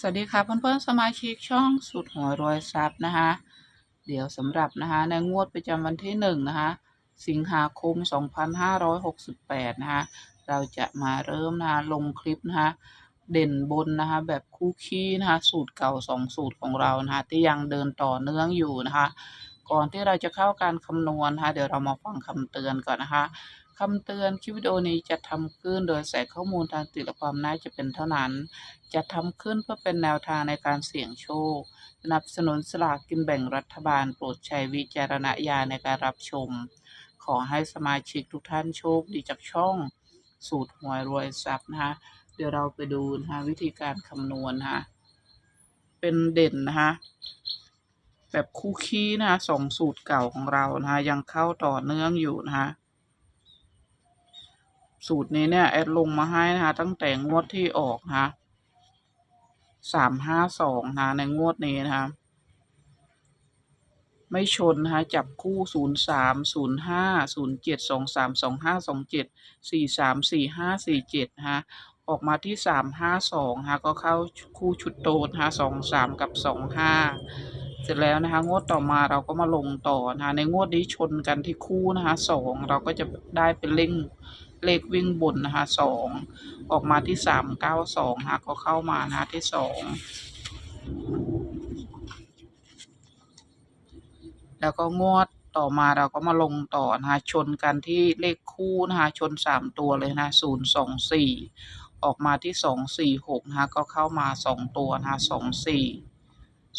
สวัสดีค่ะเพื่อนๆสมาชิกช่องสุดหัวรวยทรัพย์นะคะเดี๋ยวสำหรับนะคะในงวดประจำวันที่หนึ่งนะคะสิงหาคม 2568นะคะเราจะมาเริ่มนะคะลงคลิปนะคะเด่นบนนะคะแบบคู่ขี้นะคะสูตรเก่าสองสูตรของเรานะคะที่ยังเดินต่อเนื่องอยู่นะคะก่อนที่เราจะเข้าการคำนวณนะคะเดี๋ยวเรามาฟังคำเตือนก่อนนะคะ คำเตือนคลิปวิดีโอนี้จะทำขึ้นโดยใส่ข้อมูลทางติดและความน่าจะเป็นเท่านั้น จะทำขึ้นเพื่อเป็นแนวทางในการเสี่ยงโชค สนับสนุนสลากกินแบ่งรัฐบาลโปรดใช้วิจารณญาณในการรับชม ขอให้สมาชิกทุกท่านโชคดีจากช่อง สูตรหวยรวยทรัพย์นะคะเดี๋ยวเราไปดูนะคะวิธีการคำนวณนะคะเป็นเด่นนะคะแบบคู่ขี้นะคะสองสูตรเก่าของเรานะคะยังเข้าต่อเนื่องอยู่นะคะ สูตรนี้เนี่ยแอดลงมาให้นะคะ ตั้งแต่งวดที่ออกนะคะสามห้าสองนะในงวดนี้นะคะ ไม่ชนนะคะจับคู่ศูนย์สามศูนย์ห้าศูนย์เจ็ดสองสามสองห้าสองเจ็ดสี่สามสี่ห้าสี่เจ็ดนะออกมาที่สามห้าสองนะก็เข้าคู่ชุดโตนะคะสองสามกับสองห้าเสร็จแล้วนะคะงวดต่อมาเราก็มาลงต่อนะคะในงวดนี้ชนกันที่คู่นะคะสองเราก็จะได้เป็นเล่ง เลขวิ่งบนนะคะสองออกมาที่สามเก้าสองนะคะก็เข้ามานะคะที่สองแล้วก็งวดต่อมาเราก็มาลงต่อนะคะชนกันที่เลขคู่นะคะชนสามตัวเลยนะศูนย์สองสี่ออกมาที่สองสี่หกนะคะก็เข้ามาสองตัวนะคะสองสี่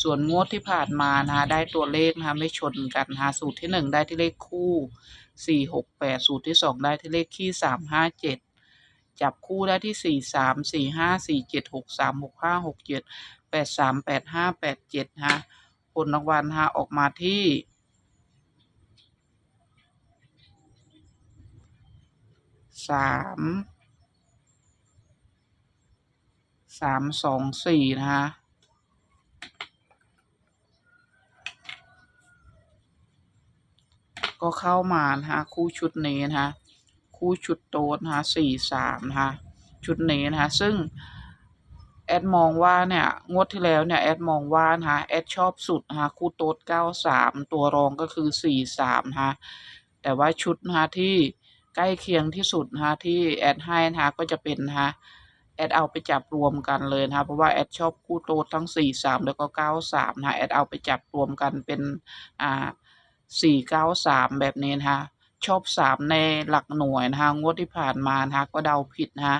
ส่วนงวดที่ผ่านมานะคะได้ตัวเลขนะคะไม่ชนกันนะคะสูตรที่หนึ่งได้ที่เลขคู่สี่หกแปดสูตรที่สองได้ที่เลขขี้สามห้าเจ็ดจับคู่ได้ที่สี่สามสี่ห้าสี่เจ็ดหกสามหกห้าหกเจ็ดแปดสามแปดห้าแปดเจ็ดฮะผลรางวัลฮะออกมาที่สามสามสองสี่นะฮะ ก็เข้ามานะคะคู่ชุดนี้นะคะคู่ชุดโต๊ดนะคะสี่สามนะคะชุดนี้นะคะซึ่งแอดมองว่าเนี่ยงวดที่แล้วเนี่ยแอดมองว่านะคะแอดชอบสุดนะคะคู่โต๊ดเก้าสามตัวรองก็คือสี่สามนะคะแต่ว่าชุดนะคะที่ใกล้เคียงที่สุดนะคะที่แอดให้นะคะก็จะเป็นนะคะแอดเอาไปจับรวมกันเลยนะคะเพราะว่าแอดชอบคู่โต๊ดทั้งสี่สามแล้วก็เก้าสามนะคะแอดเอาไปจับรวมกันเป็นอ่า สี่เก้าสามแบบนี้นะคะชอบสามในหลักหน่วยนะคะงวดที่ผ่านมานะคะก็เดาผิดนะคะ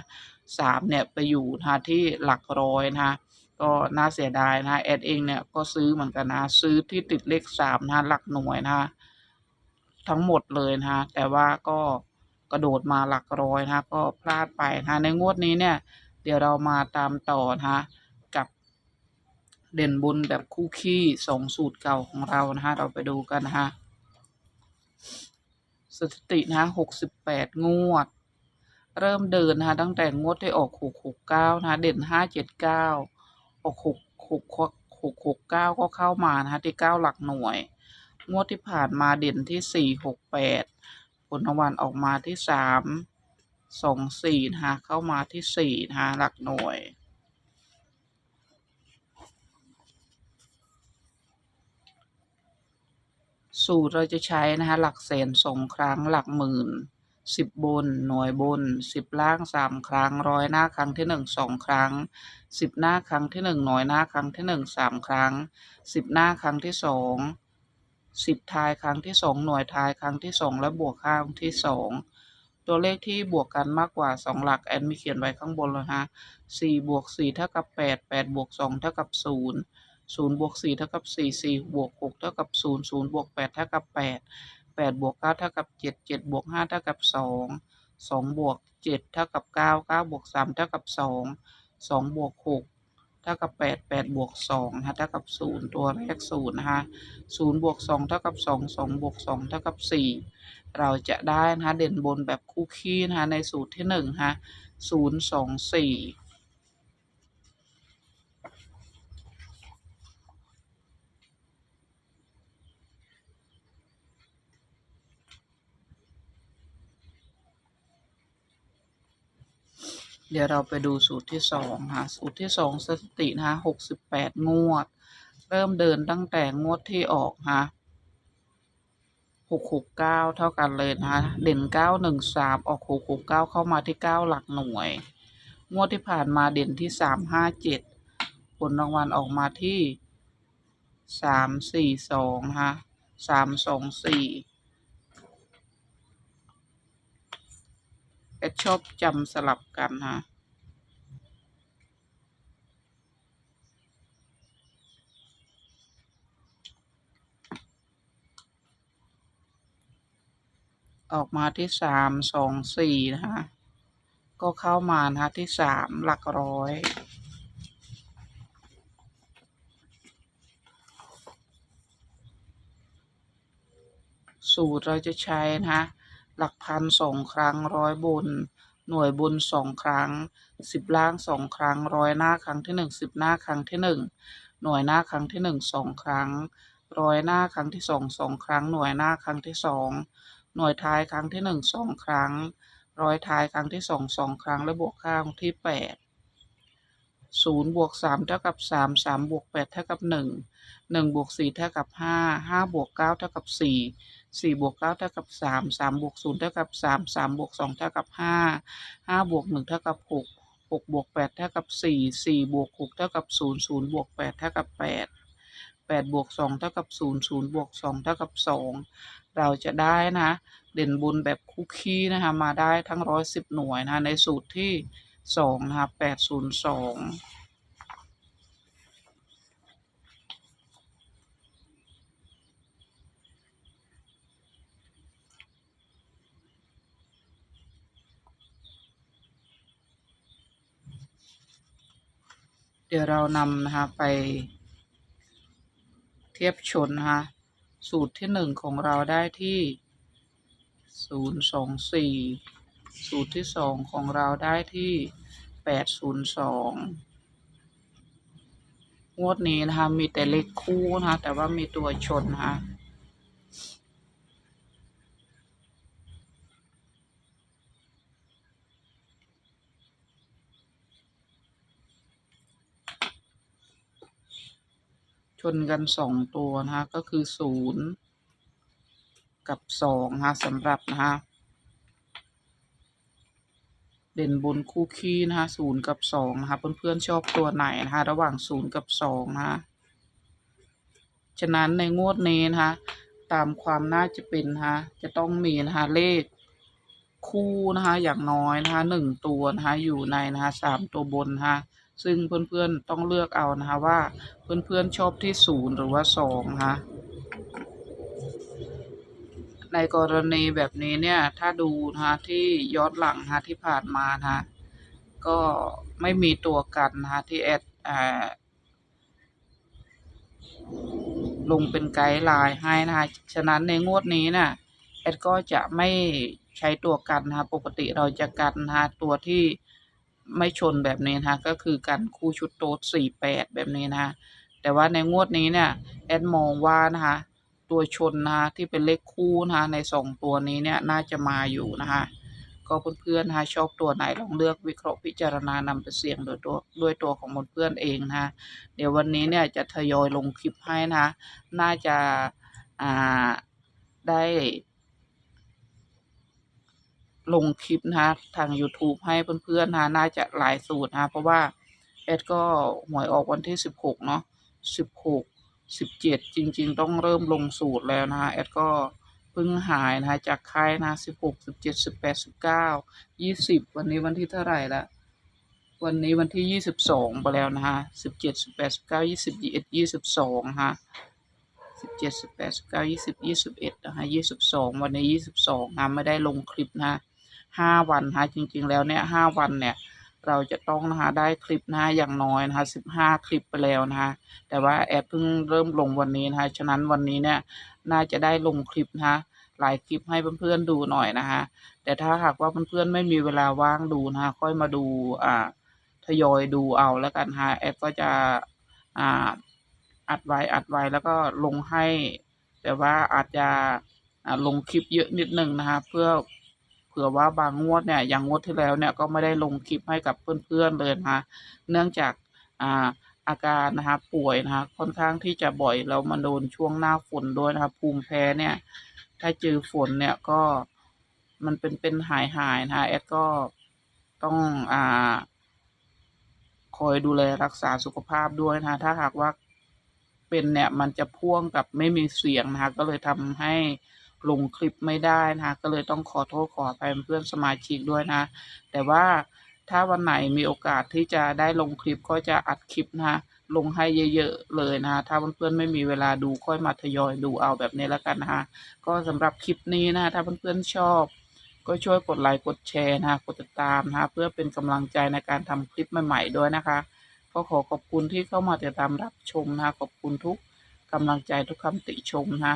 สามเนี่ยไปอยู่นะคะที่หลักร้อยนะคะก็น่าเสียดายนะคะแอดเองเนี่ยก็ซื้อเหมือนกันนะ ซื้อที่ติดเลขสามนะคะหลักหน่วยนะคะทั้งหมดเลยนะคะแต่ว่าก็กระโดดมาหลักร้อยนะคะก็พลาดไปนะคะในงวดนี้เนี่ย เดี๋ยวเรามาตามต่อนะคะ เด่นบุญแบบคู่ขี้สองสูตรเก่าของเรานะคะเราไปดูกันนะคะสถิตินะคะหกสิบแปดงวด เริ่มเดินนะคะตั้งแต่งวดที่ออกหกหกเก้านะคะเด่นห้าเจ็ดเก้าออกหกหกหกหกเก้าก็เข้ามานะคะที่เก้าหลักหน่วย งวดที่ผ่านมาเด่นที่สี่หกแปดผลรางวัลออกมาที่สามสองสี่นะคะเข้ามาที่สี่นะคะหลักหน่วย สูตรเราจะใช้นะคะหลักแสนสองครั้งหลักหมื่นสิบบน หน่วยบนสิบล่างสามครั้งร้อยหน้าครั้งที่หนึ่งสองครั้งสิบหน้าครั้งที่หนึ่งหน่วยหน้าครั้งที่หนึ่งสามครั้งสิบหน้าครั้งที่สองสิบทายครั้งที่สองหน่วยทายครั้งที่สองและบวกข้างที่สองตัวเลขที่บวกกันมากกว่าสองหลักแอนมีเขียนไว้ข้างบนแล้วฮะสี่บวกสี่เท่ากับแปดแปดบวกสองเท่ากับศูนย์ 0บวก4เท่ากับ4 4บวก6เท่ากับ0 0บวก8เท่ากับ8 8บวก9เท่ากับ7 7บวก5เท่ากับ2 2บวก7เท่ากับ9 9บวก3เท่ากับ2 2บวก6เท่ากับ8 8บวก2นะเท่ากับ 0 ตัวแรก0นะคะ0บวก2เท่ากับ 2 2บวก2เท่ากับ 4 เราจะได้นะคะเด่นบนแบบคู่ขี้นะคะในสูตรที่1นะคะ0 2 4 เดี๋ยวเราไปดูสูตรที่สองค่ะสูตรที่สองสถิตินะคะหกสิบแปดงวด เริ่มเดินตั้งแต่งวดที่ออกค่ะหกหกเก้าเท่ากันเลยนะคะเด่นเก้าหนึ่งสามออกหกหกเก้าเข้ามาที่เก้าหลักหน่วย งวดที่ผ่านมาเด่นที่สามห้าเจ็ดผลรางวัลออกมาที่สามสี่สองนะคะสามสองสี่ แอดชอบจำสลับกันฮะออกมาที่สามสองสี่นะคะก็เข้ามานะคะที่สามหลักร้อยสูตรเราจะใช้นะคะ หลักพันสองครั้งร้อยบน หน่วยบนสองครั้งสิบล่างสองครั้งร้อยหน้าครั้งที่หนึ่งสิบหน้าครั้งที่หนึ่งหน่วยหน้าครั้งที่หนึ่งสองครั้งร้อยหน้าครั้งที่สองสองครั้ง หน่วยหน้าครั้งที่สองหน่วยท้ายครั้งที่หนึ่งสองครั้ง ร้อยท้ายครั้งที่สองสองครั้งและบวกข้างที่แปด ศูนย์บวกสามเท่ากับสามสามบวกแปดเท่ากับหนึ่งหนึ่งบวกสี่เท่ากับห้าห้าบวกเก้าเท่ากับสี่สี่บวกเก้าเท่ากับสามสามบวกศูนย์เท่ากับสามสามบวกสองเท่ากับห้าห้าบวกหนึ่งเท่ากับหกหกบวกแปดเท่ากับสี่สี่บวกหกเท่ากับศูนย์ศูนย์บวกแปดเท่ากับแปดแปดบวกสองเท่ากับศูนย์ศูนย์บวกสองเท่ากับสองเราจะได้นะ เด่นบุญแบบคุกคีนะคะมาได้ทั้งร้อยสิบหน่วยนะในสูตรที่ สองนะคะแปดศูนย์สองเดี๋ยวเรานำนะคะไปเทียบชนนะคะสูตรที่หนึ่งของเราได้ที่ศูนย์สองสี่ สูตรที่สองของเราได้ที่แปดศูนย์สองงวดนี้นะคะ มีแต่เลขคู่นะคะ แต่ว่ามีตัวชนนะคะชนกันสองตัวนะคะ ก็คือศูนย์กับสองนะคะสำหรับนะคะ เด่นบนคู่ขี้นะคะศูนย์กับสองนะคะเพื่อนๆชอบตัวไหนนะคะระหว่างศูนย์กับสองนะคะฉะนั้นในงวดนี้นะคะตามความน่าจะเป็นนะคะจะต้องมีนะคะเลขคู่นะคะอย่างน้อยนะคะหนึ่งตัวนะคะอยู่ในนะคะสามตัวบนนะคะซึ่งเพื่อนๆต้องเลือกเอานะคะว่าเพื่อนๆชอบที่ศูนย์หรือว่าสองนะคะ ในกรณีแบบนี้เนี่ยถ้าดูนะที่ย้อนหลังนะที่ผ่านมานะคะก็ไม่มีตัวกันนะที่แอดอลงเป็นไกด์ไลน์ให้นะฉะนั้นในงวดนี้น่ะแอดก็จะไม่ใช้ตัวกันนะคะปกติเราจะกันนะคะตัวที่ไม่ชนแบบนี้นะคะก็คือกันคู่ชุดโต๊ดสี่แปดแบบนี้นะคะแต่ว่าในงวดนี้เนี่ยแอดมองว่านะคะ ตัวชนนะคะที่เป็นเลขคู่นะคะในสองตัวนี้เนี่ยน่าจะมาอยู่นะคะก็เพื่อนๆนะคะชอบตัวไหนลองเลือกวิเคราะห์พิจารณานำไปเสี่ยงโดยตัวด้วยตัวของเพื่อนเองนะคะเดี๋ยววันนี้เนี่ยจะทยอยลงคลิปให้นะคะน่าจะอ่าได้ลงคลิปนะคะทาง YouTube ให้เพื่อนๆนะน่าจะหลายสูตรนะะเพราะว่าแอดก็หวยออกวันที่สิบหกเนาะสิ บหกสิบเจ็ดจริง ๆ ต้องเริ่มลงสูตรแล้วนะคะแอดก็เพิ่งหายนะคะจากค่ายนะสิบหกสิบเจ็ดสิบแปดสิบเก้ายี่สิบวันนี้วันที่เท่าไหร่ละวันนี้วันที่ยี่สิบสองไปแล้วนะคะสิบเจ็ดสิบแปดสิบเก้ายี่สิบยี่สิบเอ็ดยี่สิบสองนะคะสิบเจ็ดสิบแปดสิบเก้ายี่สิบยี่สิบเอ็ดนะคะยี่สิบสองวันนี้ยี่สิบสองนะไม่ได้ลงคลิปนะห้าวันนะคะจริง ๆ แล้วเนี่ยห้าวันเนี่ย เราจะต้องนะคะได้คลิปนะคะอย่างน้อยนะคะสิบห้าคลิปไปแล้วนะคะแต่ว่าแอดเพิ่งเริ่มลงวันนี้นะคะฉะนั้นวันนี้เนี่ยน่าจะได้ลงคลิปนะคะหลายคลิปให้เพื่อนๆดูหน่อยนะคะแต่ถ้าหากว่าเพื่อนๆไม่มีเวลาว่างดูนะคะค่อยมาดูอ่าทยอยดูเอาแล้วกันค่ะแอดก็จะอ่าอัดไว้อัดไว้แล้วก็ลงให้ แต่ว่าอาจจะลงคลิปเยอะนิดนึงนะคะเพื่อ ผื่อว่าบางงวดเนี่ยอย่างงวดที่แล้วเนี่ยก็ไม่ได้ลงคลิปให้กับเพื่อนๆเลยนะคะเนื่องจากอ่าอาการนะคะป่วยนะคะค่อนข้างที่จะบ่อยแล้วมาโดนช่วงหน้าฝนด้วยนะคะภูมิแพ้เนี่ย ถ้าเจอฝนเนี่ยก็มันเป็นเป็นหายหายนะคะแอดก็ต้องอ่าคอยดูแลรักษาสุขภาพด้วยนะคะถ้าหากว่าเป็นเนี่ยมันจะพ่วงกับไม่มีเสียงนะคะก็เลยทำให้ ลงคลิปไม่ได้นะคะก็เลยต้องขอโทษขออภัยเพื่อนสมาชิกด้วยนะ แต่ว่าถ้าวันไหนมีโอกาสที่จะได้ลงคลิปก็จะอัดคลิปนะคะลงให้เยอะๆเลยนะคะถ้าเพื่อนๆไม่มีเวลาดูค่อยมาทยอยดูเอาแบบนี้แล้วกันนะคะก็สำหรับคลิปนี้นะคะถ้าเพื่อนๆชอบ ก็ช่วยกดไลค์กดแชร์นะคะกดติดตามนะคะเพื่อเป็นกำลังใจในการทำคลิปใหม่ๆด้วยนะคะก็ขอขอบคุณที่เข้ามาติดตามรับชมนะคะขอบคุณทุกกำลังใจทุกคำติชมนะ